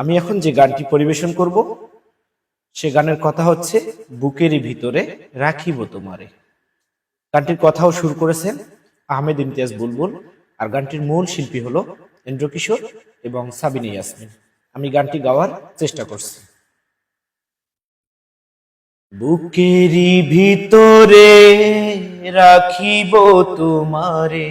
আমি এখন যে গানটি পরিবেশন করব, সে গানের কথা হচ্ছে বুকেরই ভিতরে রাখিব তোমারে। গানটির কথাও শুরু করেছেন আহমেদ ইমতিয়াজ বুলবুল, আর গানটির মূল শিল্পী হলো ইন্দ্র কিশোর এবং সাবিনা ইয়াসমিন। আমি গানটি গাওয়ার চেষ্টা করছি। বুকেরই ভিতরে রাখিব তোমারে।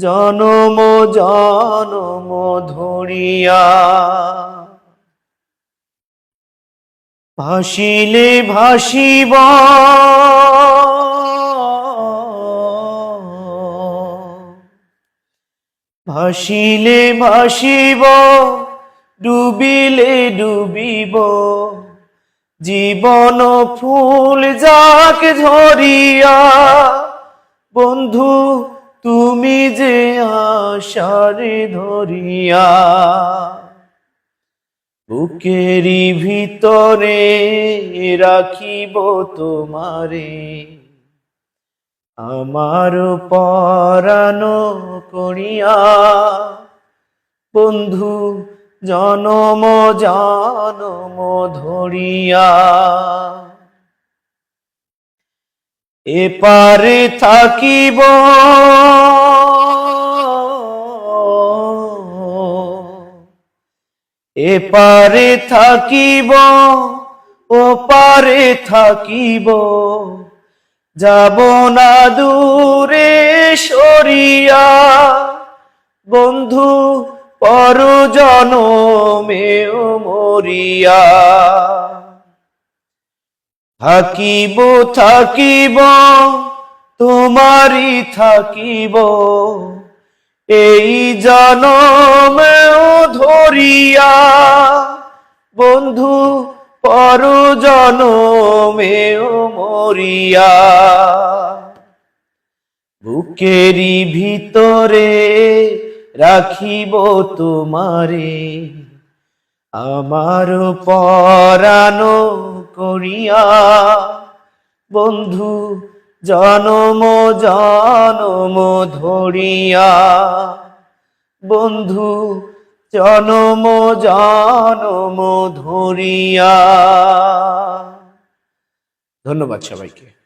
জনম জনম ধরিয়া। ভাসিলে ভাসিব। ভাসিলে ভাসিব ডুবিলে ডুবিব। জীবন ফুল যাক ঝরিয়া। বন্ধু তুমি যে আশারে ধরিয়া বুকেরই ভিতরে রাখিব তোমারে, আমার পরানো করিয়া। বন্ধু, জনম জনম ধরিয়া এপারে থাকিব। এপারে থাকিব ওপারে থাকিব। যাব না দূরে সরিয়া। বন্ধু পর জনমেও মরিয়া। থাকিব থাকিব, তোমারই থাকিব। এই জনমেও ধরিয়া, বন্ধু, পর জনমেও মরিয়া। বুকেরই ভিতরে রাখিব তোমারে, আমার পরানো করিয়া। বন্ধু জনম জনম ধরিয়া। বন্ধু জনম জনম ধরিয়া। ধন্যবাদ সবাইকে।